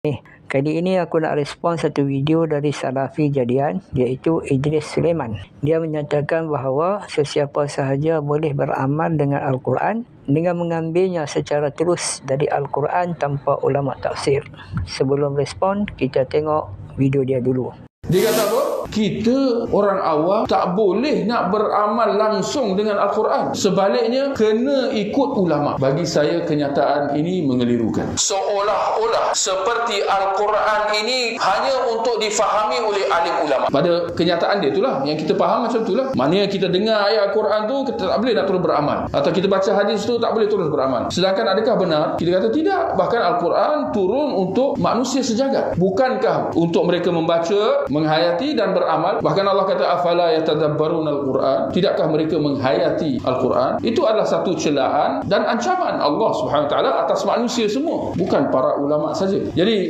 Eh, kali ini aku nak respon satu video dari Salafi Jadian iaitu Idris Sulaiman. Dia menyatakan bahawa sesiapa sahaja boleh beramal dengan Al-Quran dengan mengambilnya secara terus dari Al-Quran tanpa ulama tafsir. Sebelum respon, kita tengok video dia dulu. Dia kata apa? Kita orang awam tak boleh nak beramal langsung dengan Al-Quran. Sebaliknya, kena ikut ulama. Bagi saya, kenyataan ini mengelirukan. Seolah-olah seperti Al-Quran ini hanya untuk difahami oleh alim ulama. Pada kenyataan dia itulah. Yang kita faham macam itulah. Mana kita dengar ayat Al-Quran tu, kita tak boleh nak terus beramal. Atau kita baca hadis tu, tak boleh terus beramal. Sedangkan adakah benar? Kita kata tidak. Bahkan Al-Quran turun untuk manusia sejagat. Bukankah untuk mereka membaca, menghayati dan beramal. Bahkan Allah kata afala yatadabbarun al-Quran? Tidakkah mereka menghayati al-Quran? Itu adalah satu celaan dan ancaman Allah Subhanahu taala atas manusia semua bukan para ulama saja. Jadi